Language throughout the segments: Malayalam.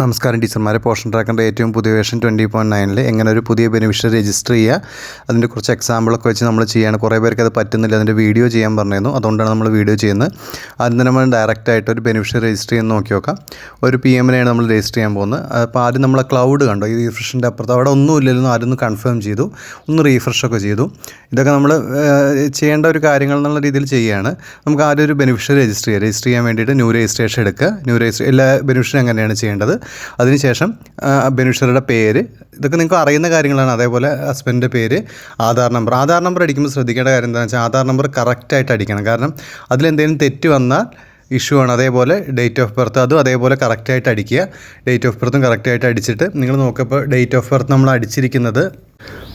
നമസ്കാരം ടീച്ചർമാരെ. പോഷൻ ട്രാക്കറിന്റെ ഏറ്റവും പുതിയ വേഷൻ ട്വന്റി പോയിന്റ് നയനിൽ എങ്ങനെ ഒരു പുതിയ ബെനിഫിഷ്യറി രജിസ്റ്റർ ചെയ്യുക. അതിന്റെ കുറച്ച് എക്സാമ്പിളൊക്കെ വെച്ച് നമ്മൾ ചെയ്യാണ്. കുറേ പേർക്ക് അത് പറ്റുന്നില്ല. അതിന്റെ വീഡിയോ ചെയ്യാൻ പറഞ്ഞിരുന്നു. അതുകൊണ്ടാണ് നമ്മൾ വീഡിയോ ചെയ്യുന്നത്. ആദ്യം തന്നെ നമ്മൾ ഡയറക്റ്റ് ആയിട്ട് ഒരു ബെനിഫിഷ്യറി രജിസ്റ്റർ ചെയ്യുന്ന നോക്കി നോക്കാം. ഒരു പി എമ്മിനെയാണ് നമ്മൾ രജിസ്റ്റർ ചെയ്യാൻ പോകുന്നത്. അപ്പോൾ ആദ്യം നമ്മൾ ക്ലൗഡ് കണ്ടോ? ഈ റീഫ്രഷിന്റെ അപ്പുറത്ത്. അവിടെ ഒന്നും ഇല്ലല്ലോ ആരും ഒന്ന് കൺഫേം ചെയ്തു. ഒന്ന് റീഫ്രഷ് ഒക്കെ ചെയ്തു. ഇതൊക്കെ നമ്മൾ ചെയ്യേണ്ട ഒരു കാര്യങ്ങൾ എന്നുള്ള രീതിയിൽ ചെയ്യുകയാണ്. നമുക്ക് ആദ്യം ഒരു ബെനിഫിഷ്യറി രജിസ്റ്റർ ചെയ്യുക രജിസ്റ്റർ ചെയ്യാൻ വേണ്ടിയിട്ട് ന്യൂ രജിസ്ട്രേഷൻ എടുക്കുക. ന്യൂ രജിസ്റ്റർ എല്ലാ ബെനിഫിഷ്യറും അങ്ങനെയാണ് ചെയ്യേണ്ടത്. അതിനുശേഷം ബെനിഫിഷ്യറിയുടെ പേര് ഇതൊക്കെ നിങ്ങൾക്ക് അറിയുന്ന കാര്യങ്ങളാണ്. അതേപോലെ ഹസ്ബൻഡിന്റെ പേര് ആധാർ നമ്പർ. ആധാർ നമ്പർ അടിക്കുമ്പോൾ ശ്രദ്ധിക്കേണ്ട കാര്യം എന്താണെന്ന് വെച്ചാൽ ആധാർ നമ്പർ കറക്റ്റായിട്ട് അടിക്കണം. കാരണം അതിലെന്തെങ്കിലും തെറ്റ് വന്നാൽ ഇഷ്യൂ ആണ്. അതേപോലെ ഡേറ്റ് ഓഫ് ബർത്ത് അതും അതേപോലെ കറക്റ്റായിട്ട് അടിക്കുക. ഡേറ്റ് ഓഫ് ബർത്തും കറക്റ്റായിട്ട് അടിച്ചിട്ട് നിങ്ങൾ നോക്കിയപ്പോൾ ഡേറ്റ് ഓഫ് ബർത്ത് നമ്മൾ അടിച്ചിരിക്കുന്നത്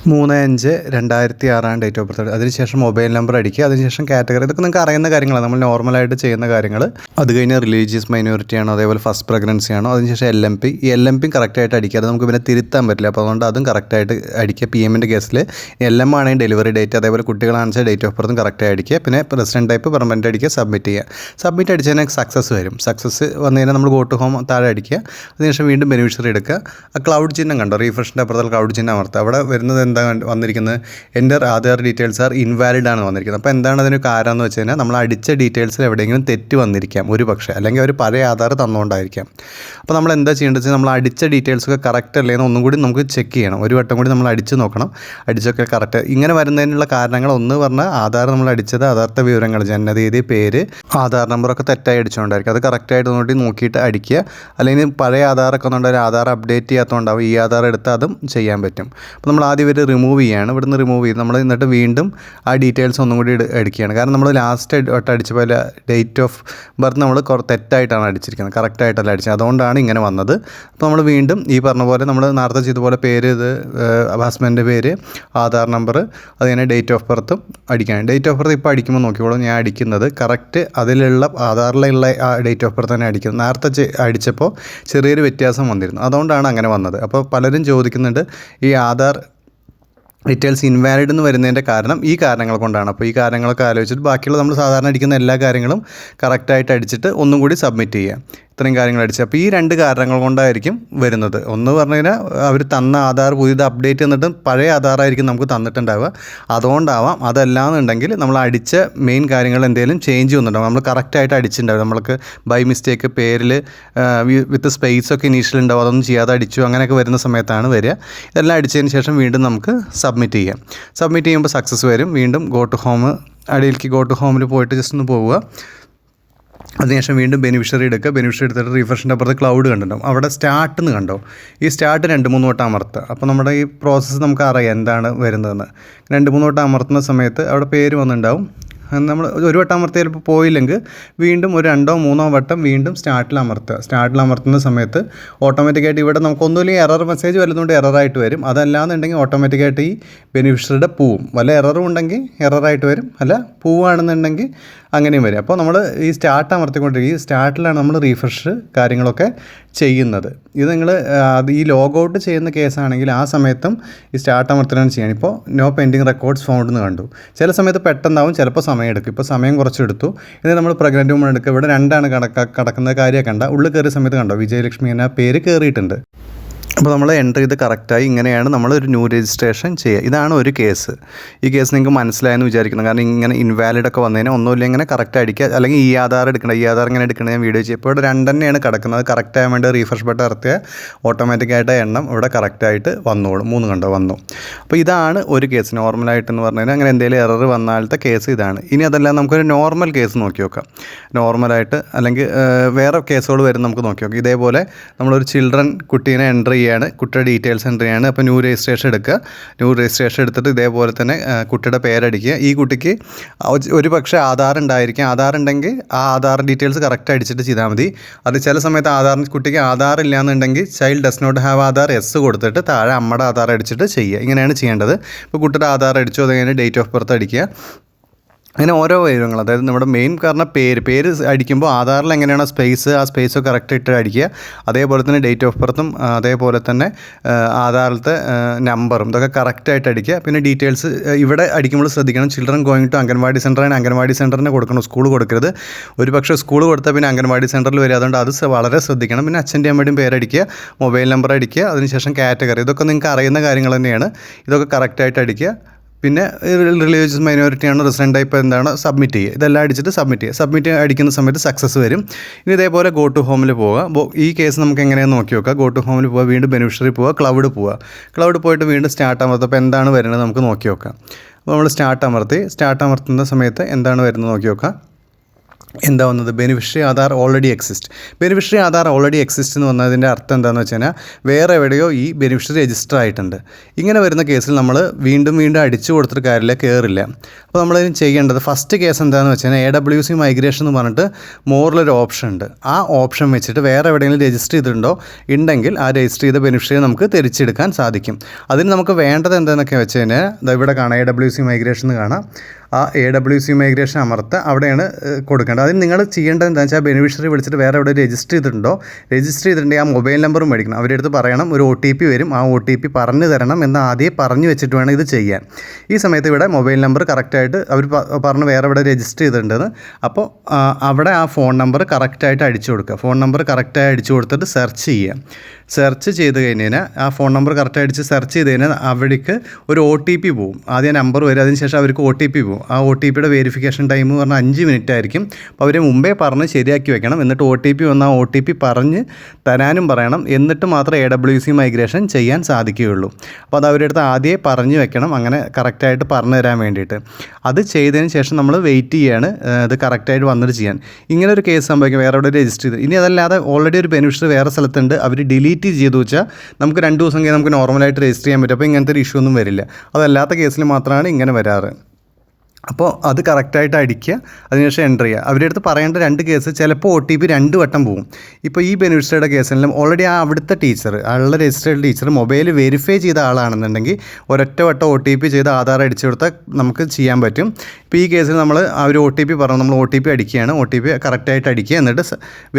മൂന്ന് അഞ്ച് രണ്ടായിരത്തി ആറാണ് ഡേറ്റ് ഓഫ് ബർത്ത് അതിനുശേഷം മൊബൈൽ നമ്പർ അടിക്കുക. അതിനുശേഷം കാറ്റഗറി ഇതൊക്കെ നിങ്ങൾക്ക് അറിയുന്ന കാര്യങ്ങളാണ്. നമ്മൾ നോർമലായിട്ട് ചെയ്യുന്ന കാര്യങ്ങൾ അത് കഴിഞ്ഞ് റിലീജിയസ് മൈനോറിറ്റി ആണോ അതേപോലെ ഫസ്റ്റ് പ്രഗ്നൻസി ആണോ അതിനുശേഷം എൽ എം പി ഈ എൽ എം പി കറക്റ്റായിട്ട് അത് നമുക്ക് പിന്നെ തിരുത്താൻ പറ്റില്ല. അപ്പോൾ അതുകൊണ്ട് അതും കറക്റ്റായിട്ട് അടിക്കുക. പി എമ്മിന്റെ കേസിൽ എൽ എം ആണെങ്കിൽ ഡെലിവറി ഡേറ്റ് അതേപോലെ കുട്ടികളാണെന്ന് ഡേറ്റ് ഓഫ് ബർത്തും കറക്റ്റായി അടിക്കുക. പിന്നെ പ്രസിഡന്റ് ടൈപ്പ് പെർമനന്റ് അടിക്കുക സബ്മിറ്റ് ചെയ്യുക. സബ്മിറ്റ് അടിച്ചതിന് സക്സസ് വരും. സക്സസ് വന്നു കഴിഞ്ഞാൽ നമ്മൾ ഗോ ടു ഹോം താഴെ അടിക്കുക. അതിനുശേഷം വീണ്ടും ബെനിഫിഷ്യറി എടുക്കുക. ആ ക്ലൗഡ് ചിഹ്നം കണ്ടോ? റീഫ്രഷിന്റെ അപ്പുറത്തുള്ള ക്ലൗഡ് ചിഹ്നം അമർത്തുക. അവിടെ വരുന്നത് എന്താ വന്നിരിക്കുന്നത്? എന്റെ ആധാർ ഡീറ്റെയിൽസ് ആർ ഇൻവാലിഡ് ആണ് വന്നിരിക്കുന്നത്. അപ്പോൾ എന്താണ് അതിന് കാരണം എന്ന് വെച്ച് കഴിഞ്ഞാൽ നമ്മൾ അടിച്ച ഡീറ്റെയിൽസിൽ എവിടെയെങ്കിലും തെറ്റ് വന്നിരിക്കാം ഒരു പക്ഷേ അല്ലെങ്കിൽ ഒരു പഴയ ആധാർ തന്നുകൊണ്ടായിരിക്കാം. അപ്പോൾ നമ്മൾ എന്താ ചെയ്യേണ്ടത് വെച്ചാൽ നമ്മൾ അടിച്ച ഡീറ്റെയിൽസ് ഒക്കെ കറക്റ്റ് അല്ലേ എന്ന് ഒന്നും കൂടി നമുക്ക് ചെക്ക് ചെയ്യണം. ഒരു വട്ടം കൂടി നമ്മൾ അടിച്ച് നോക്കണം. അടിച്ചൊക്കെ കറക്റ്റ് ഇങ്ങനെ വരുന്നതിനുള്ള കാരണങ്ങൾ ഒന്ന് പറഞ്ഞാൽ ആധാർ നമ്മൾ അടിച്ചത് യഥാർത്ഥ വിവരങ്ങൾ ജനനതീയതി പേര് ആധാർ നമ്പറൊക്കെ തെറ്റായി അടിച്ചുകൊണ്ടായിരിക്കും അത് കറക്റ്റായിട്ട് നോക്കി നോക്കിയിട്ട് അടിക്കുക. അല്ലെങ്കിൽ പഴയ ആധാറൊക്കെ ഒന്നുണ്ടെങ്കിൽ ആധാർ അപ്ഡേറ്റ് ചെയ്യാത്തതുകൊണ്ടാവും ഈ ആധാർ എടുത്ത് അതും ചെയ്യാൻ പറ്റും. അപ്പോൾ നമ്മൾ ആദ്യം ഇവർ റിമൂവ് ചെയ്യുകയാണ് ഇവിടുന്ന് റിമൂവ് ചെയ്ത് നമ്മൾ എന്നിട്ട് വീണ്ടും ആ ഡീറ്റെയിൽസ് ഒന്നും കൂടി അടിക്കുകയാണ് കാരണം നമ്മൾ ലാസ്റ്റ് വട്ടം അടിച്ച പോലെ ഡേറ്റ് ഓഫ് ബർത്ത് നമ്മൾ തെറ്റായിട്ടാണ് അടിച്ചിരിക്കുന്നത്. കറക്റ്റായിട്ടല്ല അടിച്ചത്. അതുകൊണ്ടാണ് ഇങ്ങനെ വന്നത്. അപ്പോൾ നമ്മൾ വീണ്ടും ഈ പറഞ്ഞ പോലെ നമ്മൾ നേരത്തെ ചെയ്ത പോലെ പേര് ഇത് ഹസ്ബൻഡിന്റെ പേര് ആധാർ നമ്പർ അതുകഴിഞ്ഞാൽ ഡേറ്റ് ഓഫ് ബർത്തും അടിക്കാൻ ഡേറ്റ് ഓഫ് ബർത്ത് ഇപ്പോൾ അടിക്കുമ്പോൾ നോക്കിക്കോളൂ. ഞാൻ അടിക്കുന്നത് കറക്റ്റ് അതിലുള്ള ആധാറിലുള്ള ആ ഡേറ്റ് ഓഫ് ബർത്ത് തന്നെ അടിക്കുന്നത്. നേരത്തെ അടിച്ചപ്പോൾ ചെറിയൊരു വ്യത്യാസം വന്നിരുന്നു. അതുകൊണ്ടാണ് അങ്ങനെ വന്നത്. അപ്പോൾ പലരും ചോദിക്കുന്നുണ്ട് ഈ ആധാർ ഡീറ്റെയിൽസ് ഇൻവാലിഡ് എന്ന് വരുന്നതിന്റെ കാരണം ഈ കാരണങ്ങൾ കൊണ്ടാണ്. അപ്പോൾ ഈ കാരണങ്ങളൊക്കെ ആലോചിച്ചിട്ട് ബാക്കിയുള്ള നമ്മൾ സാധാരണ അടിക്കുന്ന എല്ലാ കാര്യങ്ങളും കറക്റ്റായിട്ട് അടിച്ചിട്ട് ഒന്നും കൂടി സബ്മിറ്റ് ചെയ്യുക. ഇത്രയും കാര്യങ്ങൾ അടിച്ചത് അപ്പോൾ ഈ രണ്ട് കാരണങ്ങൾ കൊണ്ടായിരിക്കും വരുന്നത്. ഒന്ന് പറഞ്ഞു കഴിഞ്ഞാൽ അവർ തന്ന ആധാർ പുതിയത് അപ്ഡേറ്റ് എന്നിട്ട് പഴയ ആധാറായിരിക്കും നമുക്ക് തന്നിട്ടുണ്ടാവുക. അതുകൊണ്ടാവാം അതല്ലാന്നുണ്ടെങ്കിൽ നമ്മൾ അടിച്ച മെയിൻ കാര്യങ്ങൾ എന്തെങ്കിലും ചേഞ്ച് വന്നിട്ടുണ്ടാവും. നമ്മൾ കറക്റ്റായിട്ട് അടിച്ചിട്ടുണ്ടാവും നമ്മൾക്ക് ബൈ മിസ്റ്റേക്ക് പേരിൽ വിത്ത് സ്പേസ് ഒക്കെ ഇനീഷ്യൽ ഉണ്ടാവും അതൊന്നും ചെയ്യാതെ അടിച്ചു അങ്ങനെയൊക്കെ വരുന്ന സമയത്താണ് വരിക. ഇതെല്ലാം അടിച്ചതിന് ശേഷം വീണ്ടും നമുക്ക് സബ്മിറ്റ് ചെയ്യാം. സബ്മിറ്റ് ചെയ്യുമ്പോൾ സക്സസ് വരും. വീണ്ടും ഗോ ടു ഹോം അടിയിലേക്ക് ഗോ ടു ഹോമിൽ പോയിട്ട് ജസ്റ്റ് ഒന്ന് പോവുക. അതിനുശേഷം വീണ്ടും ബെനിഫിഷ്യറി എടുക്കുക. ബെനിഫിഷ്യറി എടുത്തിട്ട് റിഫ്രഷിന്റെ അപ്പുറത്ത് ക്ലൗഡ് കണ്ടിട്ടുണ്ടാവും. അവിടെ സ്റ്റാർട്ട് എന്ന് കണ്ടോ? ഈ സ്റ്റാർട്ട് രണ്ട് മൂന്ന് വട്ടം അമർത്തുക അപ്പോൾ നമ്മുടെ ഈ പ്രോസസ്സ് നമുക്ക് അറിയാം എന്താണ് വരുന്നതെന്ന്. രണ്ട് മൂന്ന് വട്ടം അമർത്തുന്ന സമയത്ത് അവിടെ പേര് വന്നിട്ടുണ്ടാവും. നമ്മൾ ഒരു വട്ടം അമർത്തിയാൽ ഇപ്പോൾ പോയില്ലെങ്കിൽ വീണ്ടും ഒരു രണ്ടോ മൂന്നോ വട്ടം വീണ്ടും സ്റ്റാർട്ടിൽ അമർത്തുക. സ്റ്റാർട്ടിൽ അമർത്തുന്ന സമയത്ത് ഓട്ടോമാറ്റിക്കായിട്ട് ഇവിടെ നമുക്ക് ഒന്നുമില്ലെങ്കിൽ എറർ മെസ്സേജ് വല്ലതുകൊണ്ട് എററായിട്ട് വരും. അതല്ലാന്നുണ്ടെങ്കിൽ ഓട്ടോമാറ്റിക്കായിട്ട് ഈ ബെനിഫിഷ്യറിയുടെ പൂവും. വല്ല എററും ഉണ്ടെങ്കിൽ എററായിട്ട് വരും. അല്ല പൂവാണെന്നുണ്ടെങ്കിൽ അങ്ങനെയും വരും. അപ്പോൾ നമ്മൾ ഈ സ്റ്റാർട്ട് അമർത്തിക്കൊണ്ടിരിക്കും ഈ സ്റ്റാർട്ടിലാണ് നമ്മൾ റീഫ്രഷ് കാര്യങ്ങളൊക്കെ ചെയ്യുന്നത്. ഇത് നിങ്ങൾ അത് ഈ ലോഗ് ഔട്ട് ചെയ്യുന്ന കേസാണെങ്കിൽ ആ സമയത്തും ഈ സ്റ്റാർട്ട് അമർത്തലാണ് ചെയ്യണം ഇപ്പോൾ നോ പെൻഡിങ് റെക്കോർഡ്സ് ഫൗണ്ട് എന്ന് കണ്ടു. ചില സമയത്ത് പെട്ടെന്നാവും ചിലപ്പോൾ സമയം എടുക്കും ഇപ്പോൾ സമയം കുറച്ചെടുത്തു. ഇനി നമ്മൾ പ്രഗ്നന്റ് വുമൺ എടുക്കുക. ഇവിടെ രണ്ടാണ് കടക്ക കടക്കുന്ന കാര്യം കണ്ട. ഉള്ളിൽ കയറിയ സമയത്ത് കണ്ടോ? വിജയലക്ഷ്മി എന്ന പേര് കയറിയിട്ടുണ്ട്. അപ്പോൾ നമ്മൾ എന്റർ ചെയ്ത് കറക്റ്റായി ഇങ്ങനെയാണ് നമ്മൾ ഒരു ന്യൂ രജിസ്ട്രേഷൻ ചെയ്യുക. ഇതാണ് ഒരു കേസ്. ഈ കേസ് നിങ്ങൾക്ക് മനസ്സിലായെന്ന് വിചാരിക്കുന്നു. കാരണം ഇങ്ങനെ ഇൻവാലിഡ് ഒക്കെ വന്നതിന് ഒന്നുമില്ല ഇങ്ങനെ കറക്റ്റ് അടിക്കുക അല്ലെങ്കിൽ ഈ ആധാർ എടുക്കണം ഈ ആധാർ ഇങ്ങനെ എടുക്കണം ഞാൻ വീഡിയോ ചെയ്യും ഇപ്പോൾ ഇവിടെ രണ്ടെണ്ണയാണ് കിടക്കുന്നത്. കറക്റ്റ് ആകാൻ വേണ്ടി റീഫ്രഷ് ബട്ടൺ ഇറത്തിയ ഓട്ടോമാറ്റിക്കായിട്ട് എണ്ണം ഇവിടെ കറക്റ്റായിട്ട് വന്നോളും. മൂന്ന് കണ്ടോ വന്നു. അപ്പോൾ ഇതാണ് ഒരു കേസ്. നോർമലായിട്ടെന്ന് പറഞ്ഞു കഴിഞ്ഞാൽ അങ്ങനെ എന്തെങ്കിലും എറർ വന്നാലത്തെ കേസ് ഇതാണ്. ഇനി അതല്ല നമുക്കൊരു നോർമൽ കേസ് നോക്കി നോക്കാം. നോർമലായിട്ട് അല്ലെങ്കിൽ വേറെ കേസുകൾ വരും നമുക്ക് നോക്കി നോക്കാം. ഇതേപോലെ നമ്മളൊരു ചിൽഡ്രൻ കുട്ടീനെ എന്റർ ചെയ്യാണ് കുട്ടിയുടെ ഡീറ്റെയിൽസ് എന്റർ ചെയ്യുകയാണ് അപ്പോൾ ന്യൂ രജിസ്ട്രേഷൻ എടുക്കുക. ന്യൂ രജിസ്ട്രേഷൻ എടുത്തിട്ട് ഇതേപോലെ തന്നെ കുട്ടിയുടെ പേരടിക്കുക. ഈ കുട്ടിക്ക് ഒരു- പക്ഷേ ആധാർ ഉണ്ടായിരിക്കും. ആധാർ ഉണ്ടെങ്കിൽ ആ ആധാർ ഡീറ്റെയിൽസ് കറക്റ്റ് അടിച്ചിട്ട് ചെയ്താൽ മതി. അത് ചില സമയത്ത് ആധാർ കുട്ടിക്ക് ആധാർ ഇല്ലാന്നുണ്ടെങ്കിൽ child does not have Aadhaar yes കൊടുത്തിട്ട് താഴെ അമ്മയുടെ ആധാർ അടിച്ചിട്ട് ചെയ്യുക. ഇങ്ങനെയാണ് ചെയ്യേണ്ടത്. ഇപ്പോൾ കുട്ടിയുടെ ആധാർ അടിച്ചു അതെങ്ങനെ ഡേറ്റ് ഓഫ് ബർത്ത് അടിക്കുക. അങ്ങനെ ഓരോ വിവരങ്ങൾ. അതായത് നമ്മുടെ മെയിൻ കാരണം പേര്. പേര് അടിക്കുമ്പോൾ ആധാറിൽ എങ്ങനെയാണ് സ്പേസ് ആ സ്പേസ് കറക്റ്റ് ഇട്ട് അടിക്കുക. അതേപോലെ തന്നെ ഡേറ്റ് ഓഫ് ബർത്തും അതേപോലെ തന്നെ ആധാറിലത്തെ നമ്പറും ഇതൊക്കെ കറക്റ്റായിട്ട് അടിക്കുക. പിന്നെ ഡീറ്റെയിൽസ് ഇവിടെ അടിക്കുമ്പോൾ ശ്രദ്ധിക്കണം. ചിൽഡ്രൻ ഗോയിങ് ടു അംഗൻവാടി സെന്ററാണ് അംഗൻവാടി സെന്ററിനെ കൊടുക്കണം. സ്കൂൾ കൊടുക്കരുത്. ഒരു പക്ഷേ സ്കൂൾ കൊടുത്താൽ പിന്നെ അംഗൻവാടി സെന്ററിൽ വരിക. അതുകൊണ്ട് അത് വളരെ ശ്രദ്ധിക്കണം. പിന്നെ അച്ഛന്റെ അമ്മയുടെയും പേരടിക്കുക മൊബൈൽ നമ്പർ അടിക്കുക. അതിനുശേഷം കാറ്റഗറി ഇതൊക്കെ നിങ്ങൾക്ക് അറിയുന്ന കാര്യങ്ങൾ തന്നെയാണ്. ഇതൊക്കെ കറക്റ്റായിട്ട് അടിക്കുക. പിന്നെ റിലീജിയസ് മൈനോറിറ്റി ആണ് റെസിഡന്റ് ടൈപ്പ് എന്താണ് സബ്മിറ്റ് ചെയ്യുക. ഇതെല്ലാം അടിച്ചിട്ട് സബ്മിറ്റ് ചെയ്യുക. സബ്മിറ്റ് അടിക്കുന്ന സമയത്ത് സക്സസ് വരും. ഇനി ഇതേപോലെ ഗോ ടു ഹോമിൽ പോവുക. ഈ കേസ് നമുക്ക് എങ്ങനെയാണ് നോക്കി നോക്കുക ഗോ ടു ഹോമിൽ പോവുക വീണ്ടും ബെനിഫിഷ്യറി പോവുക ക്ലൗഡ് പോവുക. ക്ലൗഡ് പോയിട്ട് വീണ്ടും സ്റ്റാർട്ട് ആകുമ്പോൾ അപ്പോൾ എന്താണ് വരുന്നത് നമുക്ക് നോക്കി നോക്കാം. അപ്പോൾ നമ്മൾ സ്റ്റാർട്ട് അമർത്തി. സ്റ്റാർട്ട് അമർത്തുന്ന സമയത്ത് എന്താണ് വരുന്നത് നോക്കി നോക്കാം. എന്താ വന്നത്? Beneficiary Aadhaar already exist beneficiary Aadhaar already exist എന്ന് പറഞ്ഞതിന്റെ അർത്ഥം എന്താണെന്ന് വെച്ച് കഴിഞ്ഞാൽ വേറെ എവിടെയോ ഈ ബെനിഫിഷ്യറി രജിസ്റ്റർ ആയിട്ടുണ്ട്. ഇങ്ങനെ വരുന്ന കേസിൽ നമ്മൾ വീണ്ടും വീണ്ടും അടിച്ചു കൊടുത്തിട്ട് കാര്യമില്ല കയറില്ല അപ്പോൾ നമ്മളതിന് ചെയ്യേണ്ടത് ഫസ്റ്റ് കേസ് എന്താണെന്ന് വെച്ച് കഴിഞ്ഞാൽ എ ഡബ്ല്യു സി മൈഗ്രേഷൻ എന്ന് പറഞ്ഞിട്ട് മോറിലൊരു ഓപ്ഷൻ ഉണ്ട്. ആ ഓപ്ഷൻ വെച്ചിട്ട് വേറെ എവിടെയെങ്കിലും രജിസ്റ്റർ ചെയ്തിട്ടുണ്ടോ? ഉണ്ടെങ്കിൽ ആ രജിസ്റ്റർ ചെയ്ത ബെനിഫിഷ്യറി നമുക്ക് തിരിച്ചെടുക്കാൻ സാധിക്കും. അതിന് നമുക്ക് വേണ്ടത് എന്താണെന്നൊക്കെ വെച്ച് കഴിഞ്ഞാൽ ഇവിടെ കാണാം എ ഡബ്ല്യു സി മൈഗ്രേഷൻ എന്ന് കാണാം. ആ എ ഡബ്ല്യു സി മൈഗ്രേഷൻ അമർത്ത് അവിടെയാണ് കൊടുക്കേണ്ടത്. അതിന് നിങ്ങൾ ചെയ്യേണ്ടത് എന്താ വെച്ചാൽ ബെനിഫിഷ്യറി വിളിച്ചിട്ട് വേറെ എവിടെ രജിസ്റ്റർ ചെയ്തിട്ടുണ്ടോ രജിസ്റ്റർ ചെയ്തിട്ടുണ്ടെങ്കിൽ ആ മൊബൈൽ നമ്പർ മേടിക്കണം. അവരുടെ അടുത്ത് പറയണം ഒരു ഒ ടി പി വരും. ആ ഒ ടി പി പറഞ്ഞു തരണം എന്ന് ആദ്യം പറഞ്ഞു വെച്ചിട്ട് വേണം ഇത് ചെയ്യാൻ. ഈ സമയത്ത് ഇവിടെ മൊബൈൽ നമ്പർ കറക്റ്റായിട്ട് അവർ പറഞ്ഞ് വേറെ എവിടെ രജിസ്റ്റർ ചെയ്തിട്ടുണ്ടെന്ന്. അപ്പോൾ അവിടെ ആ ഫോൺ നമ്പർ കറക്റ്റായിട്ട് അടിച്ചു കൊടുക്കുക. ഫോൺ നമ്പർ കറക്റ്റായി അടിച്ചു കൊടുത്തിട്ട് സെർച്ച് ചെയ്യുക. സെർച്ച് ചെയ്ത് കഴിഞ്ഞ് കഴിഞ്ഞാൽ ആ ഫോൺ നമ്പർ കറക്റ്റ് അടിച്ച് സെർച്ച് ചെയ്ത് കഴിഞ്ഞാൽ അവിടേക്ക് ഒരു ഒ ടി പി പോവും. ആദ്യം നമ്പർ വരും. അതിന് ശേഷം അവർക്ക് ഒ ടി പി പോകും ആ ഒ ടി പിയുടെ വെരിഫിക്കേഷൻ ടൈം എന്ന് പറഞ്ഞാൽ അഞ്ച് മിനിറ്റ് ആയിരിക്കും. അപ്പോൾ അവർ മുമ്പേ പറഞ്ഞ് ശരിയാക്കി വെക്കണം. എന്നിട്ട് ഒ ടി പി വന്ന ഒ ടി പി പറഞ്ഞ് തരാനും പറയണം. എന്നിട്ട് മാത്രമേ എ ഡബ്ല്യു സി മൈഗ്രേഷൻ ചെയ്യാൻ സാധിക്കുകയുള്ളൂ. അപ്പോൾ അത് അവരുടെ അടുത്ത് ആദ്യമേ പറഞ്ഞു വെക്കണം. അങ്ങനെ കറക്റ്റായിട്ട് പറഞ്ഞു തരാൻ വേണ്ടിയിട്ട്. അത് ചെയ്തതിന് ശേഷം നമ്മൾ വെയിറ്റ് ചെയ്യാണ്. അത് കറക്റ്റായിട്ട് വന്നിട്ട് ചെയ്യാൻ. ഇങ്ങനെ ഒരു കേസ് സംഭവിക്കും. വേറെ എവിടെ രജിസ്റ്റർ ചെയ്ത്. ഇനി അതല്ലാതെ ഓൾറെഡി ഒരു ബെനിഫിഷ്യറി വേറെ സ്ഥലത്തുണ്ട്. അവർ ഡിലീറ്റ് ചെയ്തു വെച്ചാൽ നമുക്ക് രണ്ട് ദിവസം കഴിഞ്ഞ് നമുക്ക് നോർമലായിട്ട് രജിസ്റ്റർ ചെയ്യാൻ പറ്റും. അപ്പോൾ ഇങ്ങനത്തെ ഒരു ഇഷ്യൂ ഒന്നും വരില്ല. അതല്ലാത്ത കേസിൽ മാത്രമാണ് ഇങ്ങനെ വരാറ്. അപ്പോൾ അത് കറക്റ്റായിട്ട് അടിക്കുക അതിനുശേഷം എന്റർ ചെയ്യുക. അവരുടെ അടുത്ത് പറയേണ്ട രണ്ട് കേസ് ചിലപ്പോൾ ഒ ടി പി രണ്ട് വട്ടം പോകും ഇപ്പോൾ ഈ ബെനിഫിഷ്യറിയുടെ കേസിലും ഓൾറെഡി ആ അവിടുത്തെ ടീച്ചർ ആളുടെ രജിസ്റ്റേഡ് ടീച്ചർ മൊബൈൽ വെരിഫൈ ചെയ്ത ആളാണെന്നുണ്ടെങ്കിൽ ഒരൊറ്റ വട്ടം ഒ ടി പി ചെയ്ത് ആധാർ അടിച്ചു കൊടുത്താൽ നമുക്ക് ചെയ്യാൻ പറ്റും. ഇപ്പോൾ ഈ കേസിൽ നമ്മൾ ഒരു ഒ ടി പി പറഞ്ഞു നമ്മൾ ഒ ടി പി അടിക്കുകയാണ് ഒ ടി പി കറക്റ്റായിട്ട് അടിക്കുക എന്നിട്ട്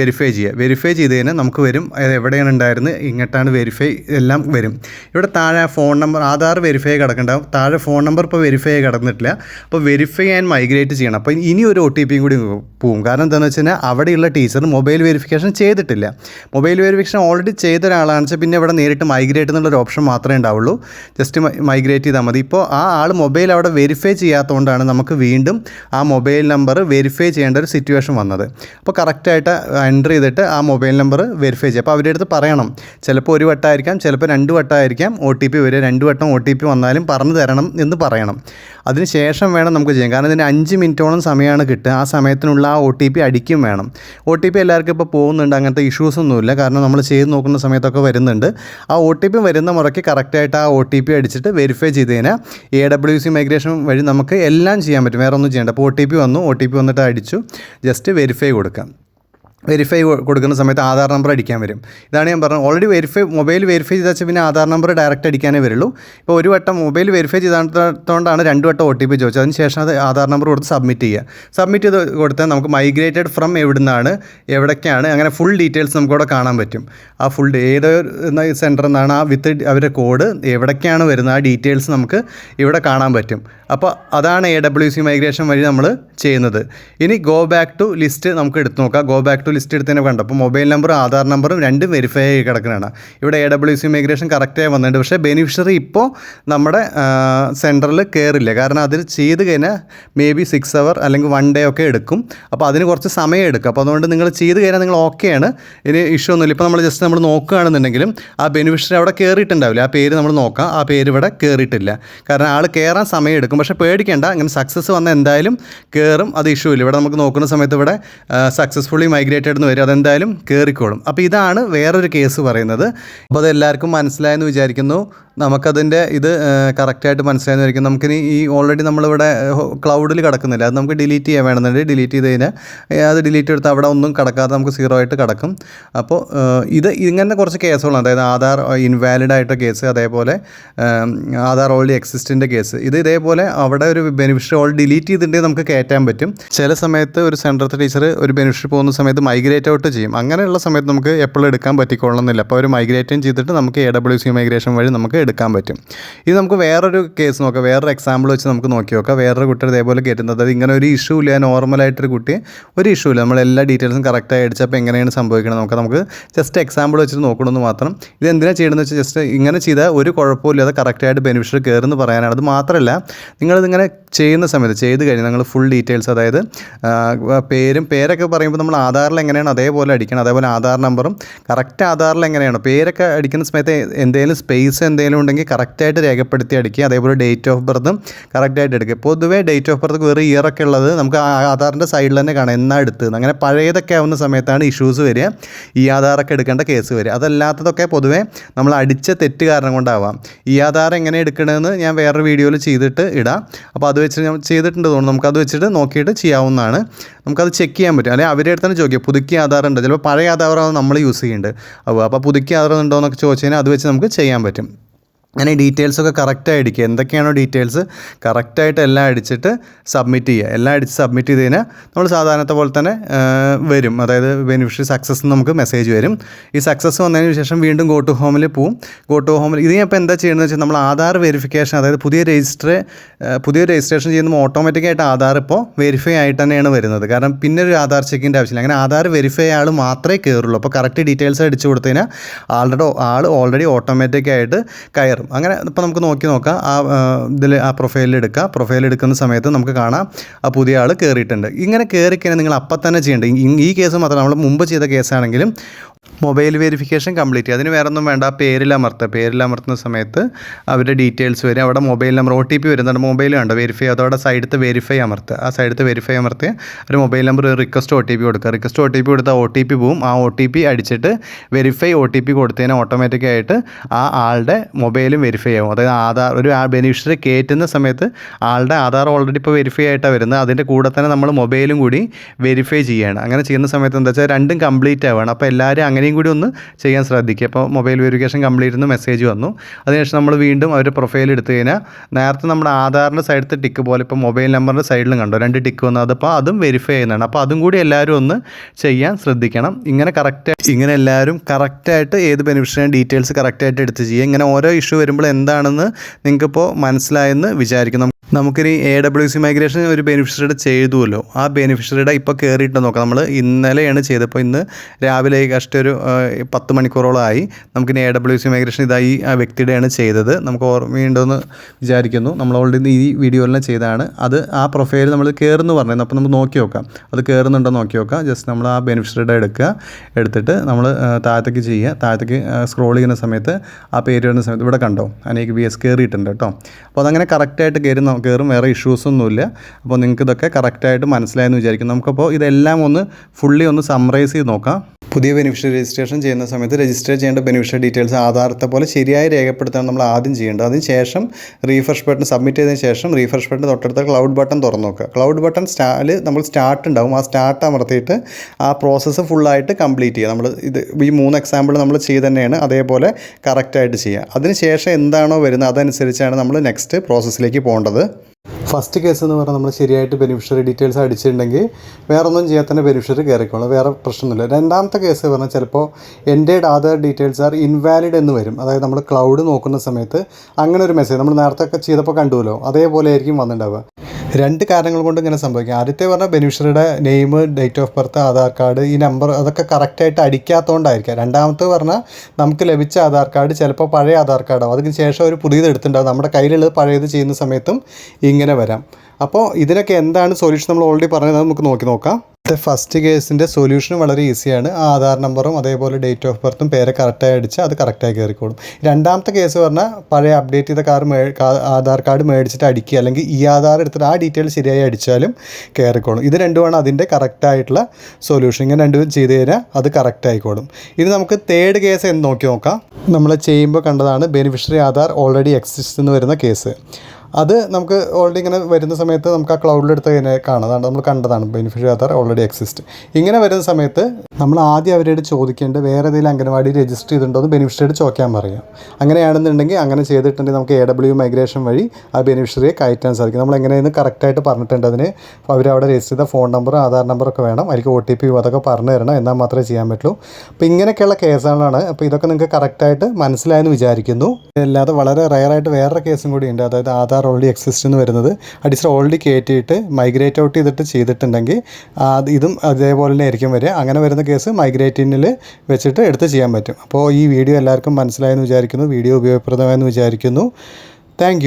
വെരിഫൈ ചെയ്യുക. വെരിഫൈ ചെയ്ത് കഴിഞ്ഞാൽ നമുക്ക് വരും എവിടെയാണ് ഉണ്ടായിരുന്നത് ഇങ്ങോട്ടാണ് വെരിഫൈ എല്ലാം വരും. ഇവിടെ താഴെ ഫോൺ നമ്പർ ആധാർ വെരിഫൈ കിടക്കണ്ടാവും താഴെ ഫോൺ നമ്പർ ഇപ്പോൾ വെരിഫൈ കിടന്നിട്ടില്ല. അപ്പോൾ വെരിഫൈ ആൻഡ് മൈഗ്രേറ്റ് ചെയ്യണം. അപ്പോൾ ഇനി ഒരു ഒ ടി പിയും കൂടി പോവും. കാരണം എന്താണെന്ന് വെച്ച് കഴിഞ്ഞാൽ അവിടെയുള്ള ടീച്ചർ മൊബൈൽ വെരിഫിക്കേഷൻ ചെയ്തിട്ടില്ല. മൊബൈൽ വെരിഫിക്കേഷൻ ഓൾറെഡി ചെയ്ത ഒരാളാണെന്ന് വെച്ചാൽ പിന്നെ ഇവിടെ നേരിട്ട് മൈഗ്രേറ്റ് എന്നുള്ളൊരു ഓപ്ഷൻ മാത്രമേ ഉണ്ടാവുള്ളൂ. ജസ്റ്റ് മൈഗ്രേറ്റ് ചെയ്താൽ മതി. ഇപ്പോൾ ആ ആൾ മൊബൈൽ അവിടെ വെരിഫൈ ചെയ്യാത്തതുകൊണ്ടാണ് നമുക്ക് വീണ്ടും ആ മൊബൈൽ നമ്പർ വെരിഫൈ ചെയ്യേണ്ട ഒരു സിറ്റുവേഷൻ വന്നത്. അപ്പോൾ കറക്റ്റായിട്ട് എന്റർ ചെയ്തിട്ട് ആ മൊബൈൽ നമ്പർ വെരിഫൈ ചെയ്യുക അപ്പോൾ അവരുടെ അടുത്ത് പറയണം. ചിലപ്പോൾ ഒരു വട്ടമായിരിക്കാം ചിലപ്പോൾ രണ്ട് വട്ടമായിരിക്കാം ഒ ടി പി വരിക. രണ്ട് വട്ടം ഒ ടി പി വന്നാലും പറഞ്ഞു തരണം എന്ന് പറയണം. അതിന് ശേഷം വേണം നമുക്ക് ചെയ്യാൻ. കാരണം ഇതിന് അഞ്ച് മിനിറ്റോളം സമയമാണ് കിട്ടുക. ആ സമയത്തിനുള്ള ആ ഒ ടി പി അടിക്കും വേണം. ഒ ടി പി എല്ലാവർക്കും ഇപ്പോൾ പോകുന്നുണ്ട്. അങ്ങനത്തെ ഇഷ്യൂസ് ഒന്നുമില്ല. കാരണം നമ്മൾ ചെയ്ത് നോക്കുന്ന സമയത്തൊക്കെ വരുന്നുണ്ട്. ആ ഒ ടി പി വരുന്ന മുറയ്ക്ക് കറക്റ്റായിട്ട് ആ ഒ ടി പി അടിച്ചിട്ട് വെരിഫൈ ചെയ്ത് കഴിഞ്ഞാൽ എ ഡബ്ല്യു സി മൈഗ്രേഷൻ വഴി നമുക്ക് എല്ലാം ചെയ്യാൻ പറ്റും. വേറെ ഒന്നും ചെയ്യേണ്ട. അപ്പോൾ ഒ ടി പി വന്നു. ഒ ടി പി വന്നിട്ട് അടിച്ചു. ജസ്റ്റ് വെരിഫൈ കൊടുക്കാം. വെരിഫൈ കൊടുക്കുന്ന സമയത്ത് ആധാർ നമ്പർ അടിക്കാൻ വരും. ഇതാണ് ഞാൻ പറഞ്ഞത്. ഓൾറെഡി വെരിഫൈ മൊബൈൽ വെരിഫൈ ചെയ്താൽ പിന്നെ ആധാർ നമ്പർ ഡയറക്റ്റ് അടിക്കാനേ വരുള്ളൂ. ഇപ്പോൾ ഒരു വട്ടം മൊബൈൽ വെരിഫൈ ചെയ്തതുകൊണ്ടാണ് രണ്ട് വട്ടം ഒ ടി പി ചോദിച്ചത്. അതിന് ശേഷം അത് ആധാർ നമ്പർ കൊടുത്ത് സബ്മിറ്റ് ചെയ്യുക സബ്മിറ്റ് ചെയ്ത് കൊടുത്താൽ നമുക്ക് മൈഗ്രേറ്റഡ് ഫ്രം എവിടുന്നാണ് എവിടേക്കാണ് അങ്ങനെ ഫുൾ ഡീറ്റെയിൽസ് നമുക്കവിടെ കാണാൻ പറ്റും. ആ ഫുൾ ഏത് സെന്ററിൽ നിന്നാണ് ആ വിത്ത് അവരുടെ കോഡ് എവിടേക്കാണ് വരുന്നത് ആ ഡീറ്റെയിൽസ് നമുക്ക് ഇവിടെ കാണാൻ പറ്റും. അപ്പോൾ അതാണ് എ ഡബ്ല്യു സി മൈഗ്രേഷൻ വഴി നമ്മൾ ചെയ്യുന്നത്. ഇനി ഗോ ബാക്ക് ടു ലിസ്റ്റ് നമുക്ക് എടുത്ത് നോക്കാം. ഗോ ബാക്ക് ടു ലിസ്റ്റ് എടുത്ത് തന്നെ കണ്ടു. അപ്പോൾ മൊബൈൽ നമ്പറും ആധാർ നമ്പറും രണ്ടും വെരിഫൈ ആയി കിടക്കുന്നതാണ് ഇവിടെ എ ഡബ്ല്യു സി മൈഗ്രേഷൻ കറക്റ്റായി വന്നിട്ടുണ്ട്. പക്ഷേ ബെനിഫിഷ്യറി ഇപ്പോൾ നമ്മുടെ സെന്ററിൽ കയറില്ല കാരണം അതിൽ ചെയ്ത് കഴിഞ്ഞാൽ മേ ബി സിക്സ് അവർ അല്ലെങ്കിൽ വൺ ഡേ ഒക്കെ എടുക്കും. അപ്പോൾ അതിന് കുറച്ച് സമയം എടുക്കും. അപ്പോൾ അതുകൊണ്ട് നിങ്ങൾ ചെയ്ത് കഴിഞ്ഞാൽ നിങ്ങൾ ഓക്കെയാണ് ഇനി ഇഷ്യൂ ഒന്നുമില്ല. ഇപ്പോൾ നമ്മൾ ജസ്റ്റ് നമ്മൾ നോക്കുകയാണെന്നുണ്ടെങ്കിലും ആ ബെനിഫിഷ്യറി അവിടെ കയറിയിട്ടുണ്ടാവില്ല ആ പേര് നമ്മൾ നോക്കാം. ആ പേര് ഇവിടെ കയറിയിട്ടില്ല കാരണം ആൾ കയറാൻ സമയം എടുക്കും. പക്ഷേ പേടിക്കേണ്ട. അങ്ങനെ സക്സസ് വന്നാൽ എന്തായാലും കയറും അത് ഇഷ്യൂ ഇല്ല. ഇവിടെ നമുക്ക് നോക്കുന്ന സമയത്ത് ഇവിടെ സക്സസ്ഫുള്ളി മൈഗ്രേറ്റഡ് എന്ന് വരും അതെന്തായാലും കയറിക്കോളും അപ്പോൾ ഇതാണ് വേറൊരു കേസ് പറയുന്നത്. അപ്പോൾ അത് എല്ലാവർക്കും മനസ്സിലായെന്ന് വിചാരിക്കുന്നു. നമുക്കതിന്റെ ഇത് കറക്റ്റായിട്ട് മനസ്സിലായെന്നായിരിക്കും നമുക്കിനി ഈ ഓൾറെഡി നമ്മളിവിടെ ക്ലൗഡിൽ കിടക്കുന്നില്ല. അത് നമുക്ക് ഡിലീറ്റ് ചെയ്യാൻ വേണമെന്നുണ്ടെങ്കിൽ ഡിലീറ്റ് ചെയ്ത് കഴിഞ്ഞാൽ അത് ഡിലീറ്റ് എടുത്ത് അവിടെ ഒന്നും കിടക്കാതെ നമുക്ക് സീറോ ആയിട്ട് കിടക്കും. അപ്പോൾ ഇത് ഇങ്ങനെ കുറച്ച് കേസുകളാണ്. അതായത് ആധാർ ഇൻവാലിഡ് ആയിട്ട് കേസ് അതേപോലെ ആധാർ ഓൾറെഡി എക്സിസ്റ്റിന്റെ കേസ്. ഇത് ഇതേപോലെ അവിടെ ഒരു ബെനിഫിഷ്യറി ഓൾ ഡിലീറ്റ് ചെയ്തിട്ടുണ്ടെങ്കിൽ നമുക്ക് കയറ്റാൻ പറ്റും. ചില സമയത്ത് ഒരു സെൻട്രത്തെ ടീച്ചർ ഒരു ബെനിഫിഷ്യറി പോകുന്ന സമയത്ത് മൈഗ്രേറ്റ് ഔട്ട് ചെയ്യും. അങ്ങനെയുള്ള സമയത്ത് നമുക്ക് എപ്പോഴും എടുക്കാൻ പറ്റിക്കൊള്ളണമെന്നില്ല. അപ്പോൾ അവർ മൈഗ്രേറ്റും ചെയ്തിട്ട് നമുക്ക് എ ഡബ്ല്യു സി മൈഗ്രേഷൻ വഴി നമുക്ക് എടുക്കാൻ പറ്റും. ഇത് നമുക്ക് വേറൊരു കേസ് നോക്കാം. വേറൊരു എക്സാമ്പിൾ വെച്ച് നമുക്ക് നോക്കി നോക്കാം. വേറൊരു കുട്ടി ഇതേപോലെ കയറ്റുന്നത് അതായത് ഇങ്ങനെ ഒരു ഇഷ്യൂ ഇല്ല. നോർമലായിട്ടൊരു കുട്ടി ഒരു ഇഷ്യൂ ഇല്ല. നമ്മൾ എല്ലാ ഡീറ്റെയിൽസും കറക്റ്റായി അടിച്ചപ്പോൾ എങ്ങനെയാണ് സംഭവിക്കുന്നത് നമുക്ക് നമുക്ക് ജസ്റ്റ് എക്സാമ്പിൾ വെച്ചിട്ട് നോക്കണമെന്ന് മാത്രം. ഇത് എന്തിനാണ് ചെയ്യണമെന്ന് വെച്ചാൽ ജസ്റ്റ് ഇങ്ങനെ ചെയ്താൽ ഒരു കുഴപ്പമില്ലാതെ കറക്റ്റായിട്ട് ബെനിഫിഷ്യറി കയറുമെന്ന് പറയാനാണ്. അത് മാത്രമല്ല നിങ്ങളിതിങ്ങനെ ചെയ്യുന്ന സമയത്ത് ചെയ്ത് കഴിഞ്ഞാൽ നിങ്ങൾ ഫുൾ ഡീറ്റെയിൽസ് അതായത് പേരും പേരൊക്കെ പറയുമ്പോൾ നമ്മൾ ആധാറിൽ എങ്ങനെയാണ് അതേപോലെ അടിക്കണം അതേപോലെ ആധാർ നമ്പറും കറക്റ്റ് ആധാറിൽ എങ്ങനെയാണ്? പേരൊക്കെ അടിക്കുന്ന സമയത്ത് എന്തെങ്കിലും സ്പേസ് എന്തെങ്കിലും ഉണ്ടെങ്കിൽ കറക്റ്റായിട്ട് രേഖപ്പെടുത്തി അടിക്കുക. അതേപോലെ ഡേറ്റ് ഓഫ് ബർത്തും കറക്റ്റായിട്ട് എടുക്കുക. പൊതുവേ ഡേറ്റ് ഓഫ് ബർത്ത് വേറെ ഇയർ ഒക്കെ ഉള്ളത് നമുക്ക് ആധാറിന്റെ സൈഡിൽ തന്നെ കാണാം. എന്നാ എടുത്തത്? അങ്ങനെ പഴയതൊക്കെ ആവുന്ന സമയത്താണ് ഇഷ്യൂസ് വരിക. ഈ ആധാറൊക്കെ എടുക്കേണ്ട കേസ് വരിക. അതല്ലാത്തതൊക്കെ പൊതുവേ നമ്മൾ അടിച്ച തെറ്റ് കാരണം കൊണ്ടാവാം. ഈ ആധാർ എങ്ങനെ എടുക്കണമെന്ന് ഞാൻ വേറൊരു വീഡിയോയിൽ ചെയ്തിട്ട് ഇടാം. അപ്പോൾ അത് വെച്ച് ഞാൻ ചെയ്തിട്ടുണ്ട് തോന്നുന്നു. നമുക്കത് വെച്ചിട്ട് നോക്കിയിട്ട് ചെയ്യാവുന്നതാണ്. നമുക്കത് ചെക്ക് ചെയ്യാൻ പറ്റും. അല്ലെങ്കിൽ അവരുടെ അടുത്ത് തന്നെ ചോദിക്കുക പുതുക്കിയ ആധാർ ഉണ്ട്? ചിലപ്പോൾ പഴയ ആധാറാണ് നമ്മൾ യൂസ് ചെയ്യുന്നുണ്ട് അപ്പോൾ അപ്പോൾ പുതുക്കിയ ആധാർ ഉണ്ടോ എന്നൊക്കെ ചോദിച്ചു കഴിഞ്ഞാൽ അത് വെച്ച് നമുക്ക് ചെയ്യാൻ പറ്റും. അങ്ങനെ ഈ ഡീറ്റെയിൽസൊക്കെ കറക്റ്റായി അടിക്കുക. എന്തൊക്കെയാണോ ഡീറ്റെയിൽസ് കറക്റ്റായിട്ട് എല്ലാം അടിച്ചിട്ട് സബ്മിറ്റ് ചെയ്യുക. എല്ലാം അടിച്ച് സബ്മിറ്റ് ചെയ്ത് കഴിഞ്ഞാൽ നമ്മൾ സാധാരണത്തെ പോലെ തന്നെ വരും. അതായത് ബെനിഫിഷ്യറി സക്സസ് എന്ന് നമുക്ക് മെസ്സേജ് വരും. ഈ സക്സസ് വന്നതിന് ശേഷം വീണ്ടും ഗോ ടു ഹോമിൽ പോവും. ഗോ ടു ഹോമിൽ ഇത് ഞാൻ ഇപ്പോൾ എന്താ ചെയ്യുന്നത് വെച്ചാൽ നമ്മൾ ആധാർ വെരിഫിക്കേഷൻ അതായത് പുതിയ രജിസ്റ്റർ പുതിയ രജിസ്ട്രേഷൻ ചെയ്യുമ്പോൾ ഓട്ടോമാറ്റിക്കായിട്ട് ആധാർ ഇപ്പോൾ വെരിഫൈ ആയിട്ട് തന്നെയാണ് വരുന്നത്. കാരണം പിന്നെ ഒരു ആധാർ ചെക്കിന്റെ ആവശ്യമില്ല. അങ്ങനെ ആധാർ വെരിഫൈ ആൾ മാത്രമേ കയറുള്ളൂ അപ്പോൾ കറക്റ്റ് ഡീറ്റെയിൽസ് അടിച്ചു കൊടുത്തു കഴിഞ്ഞാൽ ആളുടെ ആൾ ഓൾറെഡി ഓട്ടോമാറ്റിക്കായിട്ട് കയറും. അങ്ങനെ ഇപ്പോൾ നമുക്ക് നോക്കി നോക്കാം. ആ ഇതിൽ ആ പ്രൊഫൈലിൽ എടുക്കുക പ്രൊഫൈൽ എടുക്കുന്ന സമയത്ത് നമുക്ക് കാണാം. ആ പുതിയ ആൾ കയറിയിട്ടുണ്ട് ഇങ്ങനെ കയറി കഴിഞ്ഞാൽ നിങ്ങൾ അപ്പം തന്നെ ചെയ്യേണ്ടത് ഈ- കേസ് മാത്രം നമ്മൾ മുമ്പ് ചെയ്ത കേസാണെങ്കിലും മൊബൈൽ വെരിഫിക്കേഷൻ കംപ്ലീറ്റ് അതിന് വേറെ ഒന്നും വേണ്ട പേരിൽ അമർത്തുക. പേരിൽ അമർത്തുന്ന സമയത്ത് അവരുടെ ഡീറ്റെയിൽസ് വരും. അവിടെ mobile number O T P വരുന്നുണ്ട്. മൊബൈൽ വേണ്ട വെരിഫൈ. അതോടെ സൈഡത്ത് വെരിഫൈ അമർത്തുക. ആ സൈഡത്ത് വെരിഫൈ അമർത്തി ഒരു mobile number request O T P കൊടുക്കുക. റിക്വസ്റ്റ് ഒ ടി പി കൊടുത്താൽ ഒ ടി പി പോവും. ആ ഒ ടി പി അടിച്ചിട്ട് വെരിഫൈ ഒ ടി പി കൊടുത്തതിന് ഓട്ടോമാറ്റിക്കായിട്ട് ആ ആളുടെ മൊബൈലും വെരിഫൈ ആവും. അതായത് ആധാർ ഒരു ബെനിഫിഷ്യറി കയറ്റുന്ന സമയത്ത് ആളുടെ ആധാർ ഓൾറെഡി ഇപ്പോൾ വെരിഫൈ ആയിട്ടാണ് വരുന്നത്. അതിന്റെ കൂടെ തന്നെ നമ്മൾ മൊബൈലും കൂടി വെരിഫൈ ചെയ്യുകയാണ്. അങ്ങനെ ചെയ്യുന്ന സമയത്ത് എന്താ വെച്ചാൽ രണ്ടും കംപ്ലീറ്റ് ആവുകയാണ് അപ്പോൾ എല്ലാവരും അങ്ങനെയും കൂടി ഒന്ന് ചെയ്യാൻ ശ്രദ്ധിക്കുക. അപ്പോൾ മൊബൈൽ വെരിഫിക്കേഷൻ കംപ്ലീറ്റ് എന്ന് മെസ്സേജ് വന്നു. അതിനുശേഷം നമ്മൾ വീണ്ടും അവരുടെ പ്രൊഫൈൽ എടുത്തു കഴിഞ്ഞാൽ നേരത്തെ നമ്മുടെ ആധാറിന്റെ സൈഡത്തെ ടിക്ക് പോലെ ഇപ്പോൾ മൊബൈൽ നമ്പറിന്റെ സൈഡിലും കണ്ടോ? രണ്ട് ടിക്ക് വന്നു. അതിപ്പോൾ അതും വെരിഫൈ ചെയ്യുന്നതാണ്. അപ്പോൾ അതും കൂടി എല്ലാവരും ഒന്ന് ചെയ്യാൻ ശ്രദ്ധിക്കണം. ഇങ്ങനെ കറക്റ്റ് ഇങ്ങനെ എല്ലാവരും കറക്റ്റായിട്ട് ഏത് ബെനിഫിഷ്യറിയും ഡീറ്റെയിൽസ് കറക്റ്റായിട്ട് എടുത്ത് ചെയ്യുക. ഇങ്ങനെ ഓരോ ഇഷ്യൂ വരുമ്പോൾ എന്താണെന്ന് നിങ്ങൾക്കിപ്പോൾ മനസ്സിലായെന്ന് വിചാരിക്കുന്നു. നമുക്കിനി എ ഡബ്ല്യു സി മൈഗ്രേഷൻ ഒരു ബെനിഫിഷ്യറിയുടെ ചെയ്തുവല്ലോ. ആ ബെനിഫിഷ്യറിയുടെ ഇപ്പോൾ കയറിയിട്ട് നോക്കാം. നമ്മൾ ഇന്നലെയാണ് ചെയ്തപ്പോൾ ഇന്ന് രാവിലെ കഷ്ട ഒരു പത്ത് മണിക്കൂറോളമായി നമുക്കിനി എ ഡബ്ല്യു സി മൈഗ്രേഷൻ ഇതായി ആ വ്യക്തിയുടെയാണ് ചെയ്തത്. നമുക്ക് ഓർമ്മയുണ്ടെന്ന് വിചാരിക്കുന്നു. നമ്മൾ ഓൾറെഡി ഈ വീഡിയോയിലെല്ലാം ചെയ്തതാണ്. അത് ആ പ്രൊഫൈൽ നമ്മൾ കയറുന്നു പറഞ്ഞത് അപ്പോൾ നമുക്ക് നോക്കി നോക്കാം. അത് കയറുന്നുണ്ടോ നോക്കി നോക്കാം. ജസ്റ്റ് നമ്മൾ ആ ബെനിഫിഷ്യറിയുടെ എടുക്കുക. എടുത്തിട്ട് നമ്മൾ താഴത്തേക്ക് ചെയ്യുക. താഴത്തേക്ക് സ്ക്രോൾ ചെയ്യുന്ന സമയത്ത് ആ പേര് വരുന്ന സമയത്ത് ഇവിടെ കണ്ടോ? അനേക്ക് ബി എസ് കയറിയിട്ടുണ്ട് കേട്ടോ. അപ്പോൾ അതങ്ങനെ കറക്റ്റായിട്ട് കയറി കയറും വേറെ ഇഷ്യൂസ് ഒന്നുമില്ല. അപ്പോൾ നിങ്ങൾക്ക് ഇതൊക്കെ കറക്റ്റായിട്ട് മനസ്സിലായെന്ന് വിചാരിക്കും നമുക്കപ്പോൾ ഇതെല്ലാം ഒന്ന് ഫുള്ളി ഒന്ന് സമ്മറൈസ് ചെയ്ത് നോക്കാം. പുതിയ ബെനിഫിഷ്യറി രജിസ്ട്രേഷൻ ചെയ്യുന്ന സമയത്ത് രജിസ്റ്റർ ചെയ്യേണ്ട ബെനിഫിഷ്യറി ഡീറ്റെയിൽസ് ആധാരത്തെ പോലെ ശരിയായി രേഖപ്പെടുത്താൻ നമ്മൾ ആദ്യം ചെയ്യേണ്ടത്. അതിന് ശേഷം റീഫ്രഷ് ബട്ടൺ സബ്മിറ്റ് ചെയ്തതിന് ശേഷം റീഫ്രഷ് ബട്ടൺ തൊട്ടടുത്ത ക്ലൗഡ് ബട്ടൺ തുറന്നു നോക്കുക. ക്ലൗഡ് ബട്ടൺ സ്റ്റാൽ നമ്മൾ സ്റ്റാർട്ട് ഉണ്ടാവും. ആ സ്റ്റാർട്ട് അമർത്തിയിട്ട് ആ പ്രോസസ്സ് ഫുള്ളായിട്ട് കംപ്ലീറ്റ് ചെയ്യുക. നമ്മൾ ഇത് ഈ മൂന്ന് എക്സാമ്പിൾ നമ്മൾ ചെയ്ത് തന്നെയാണ് അതേപോലെ കറക്റ്റായിട്ട് ചെയ്യുക. അതിന് ശേഷം എന്താണോ വരുന്നത് അതനുസരിച്ചാണ് നമ്മൾ നെക്സ്റ്റ് പ്രോസസ്സിലേക്ക് പോകേണ്ടത്. kitabı ഫസ്റ്റ് കേസ് എന്ന് പറഞ്ഞാൽ നമ്മൾ ശരിയായിട്ട് ബെനിഫിഷ്യറി ഡീറ്റെയിൽസ് അടിച്ചിട്ടുണ്ടെങ്കിൽ വേറെ ഒന്നും ചെയ്യാൻ തന്നെ ബെനിഫിഷ്യറി കയറിക്കോളും വേറെ പ്രശ്നമൊന്നുമില്ല. രണ്ടാമത്തെ കേസ് പറഞ്ഞാൽ ചിലപ്പോൾ എന്റെ ആധാർ ഡീറ്റെയിൽസ് ആർ ഇൻവാലിഡ് എന്ന് വരും. അതായത് നമ്മൾ ക്ലൗഡ് നോക്കുന്ന സമയത്ത് അങ്ങനെ ഒരു മെസ്സേജ് നമ്മൾ നേരത്തെ ചെയ്തപ്പോൾ കണ്ടുവല്ലോ. അതേപോലെ ആയിരിക്കും വന്നിട്ടുണ്ടാവുക രണ്ട് കാരണങ്ങൾ കൊണ്ട് ഇങ്ങനെ സംഭവിക്കും. ആദ്യത്തെ പറഞ്ഞാൽ ബെനിഫിഷ്യറിയുടെ name date of birth Aadhaar card ഈ നമ്പർ അതൊക്കെ കറക്റ്റായിട്ട് അടിക്കാത്തതുകൊണ്ടായിരിക്കാം രണ്ടാമത്തെ പറഞ്ഞാൽ നമുക്ക് ലഭിച്ച ആധാർ കാർഡ് ചിലപ്പോൾ പഴയ ആധാർ കാർഡാവും അതിന് ശേഷം ഒരു പുതിയത് എടുത്തിട്ടുണ്ടാവും നമ്മുടെ കയ്യിലുള്ളത് പഴയത് ചെയ്യുന്ന സമയത്തും ഇങ്ങനെ വരാം. അപ്പോൾ ഇതിനൊക്കെ എന്താണ് സൊല്യൂഷൻ നമ്മൾ ഓൾറെഡി പറഞ്ഞത്? നമുക്ക് നോക്കി നോക്കാം. ഫസ്റ്റ് കേസിന്റെ സൊല്യൂഷൻ വളരെ ഈസിയാണ് ആധാർ നമ്പറും അതേപോലെ ഡേറ്റ് ഓഫ് ബർത്തും പേര് കറക്റ്റായി അടിച്ച് അത് കറക്റ്റായി കയറിക്കോളും. രണ്ടാമത്തെ കേസ് പറഞ്ഞാൽ പഴയ അപ്ഡേറ്റ് ചെയ്ത കാർ ആധാർ കാർഡ് മേടിച്ചിട്ട് അടിക്കുക അല്ലെങ്കിൽ ഈ ആധാർ എടുത്തിട്ട് ആ ഡീറ്റെയിൽ ശരിയായി അടിച്ചാലും കയറിക്കോളും. ഇത് രണ്ടുമാണ് അതിന്റെ കറക്റ്റായിട്ടുള്ള സൊല്യൂഷൻ ഇങ്ങനെ രണ്ടും ചെയ്ത് കഴിഞ്ഞാൽ അത് കറക്റ്റായിക്കോളും ഇനി നമുക്ക് തേർഡ് കേസ് എന്ന് നോക്കി നോക്കാം. നമ്മൾ ചെയ്യുമ്പോൾ കണ്ടതാണ് ബെനിഫിഷ്യറി ആധാർ ഓൾറെഡി എക്സിസ്റ്റ് എന്ന് വരുന്ന കേസ് അത് നമുക്ക് ഓൾറെഡി ഇങ്ങനെ വരുന്ന സമയത്ത് നമുക്ക് ആ ക്ലൗഡിലെടുത്ത് കഴിഞ്ഞാൽ കാണാതാണ് നമ്മൾ കണ്ടതാണ് ബെനിഫിഷ്യറി ആധാർ ഓൾറെഡി എക്സിസ്റ്റ് ഇങ്ങനെ വരുന്ന സമയത്ത് നമ്മൾ ആദ്യം അവരോട് ചോദിക്കേണ്ടത് വേറെ ഏതെങ്കിലും അംഗനവാടി രജിസ്റ്റർ ചെയ്തിട്ടുണ്ടോ എന്ന് ബെനിഫിഷ്യറിയോട് ചോദിക്കാൻ പറയാം. അങ്ങനെയാണെന്നുണ്ടെങ്കിൽ അങ്ങനെ ചെയ്തിട്ടുണ്ടെങ്കിൽ നമുക്ക് എ ഡബ്ല്യു മൈഗ്രേഷൻ വഴി ആ ബെനിഫിഷ്യറിയെ കയറ്റാൻ സാധിക്കും. നമ്മൾ എങ്ങനെ എങ്ങനെയെന്ന് കറക്റ്റായിട്ട് പറഞ്ഞിട്ടുണ്ട് അതിന്. അവരവിടെ രജിസ്റ്റർ ചെയ്ത ഫോൺ നമ്പറും ആധാർ നമ്പറൊക്കെ വേണം. അതിൽ ഒ ടി പി അതൊക്കെ പറഞ്ഞു തരണം. എന്നാൽ മാത്രമേ ചെയ്യാൻ പറ്റുള്ളൂ അപ്പോൾ ഇങ്ങനെയൊക്കെയുള്ള കേസുകളാണ്. അപ്പോൾ ഇതൊക്കെ നിങ്ങൾക്ക് കറക്റ്റായിട്ട് മനസ്സിലായെന്ന് വിചാരിക്കുന്നു. അല്ലാതെ വളരെ റയറായിട്ട് വേറൊരു കേസും കൂടി ഉണ്ട്. അതായത് ആധാർ ഓൾറെഡി എക്സിസ്റ്റ് എന്ന് വരുന്നത്. അഡിസ്റ്റർ ഓൾറെഡി കയറ്റിയിട്ട് മൈഗ്രേറ്റ് ഔട്ട് ചെയ്തിട്ട് ചെയ്തിട്ടുണ്ടെങ്കിൽ അത് ഇതും അതേപോലെ തന്നെ ആയിരിക്കും വരിക. അങ്ങനെ വരുന്ന കേസ് മൈഗ്രേറ്റിനിൽ വെച്ചിട്ട് എടുത്ത് ചെയ്യാൻ പറ്റും. അപ്പോൾ ഈ വീഡിയോ എല്ലാവർക്കും മനസ്സിലായെന്ന് വിചാരിക്കുന്നു. വീഡിയോ ഉപയോഗപ്രദമായെന്ന് വിചാരിക്കുന്നു. താങ്ക്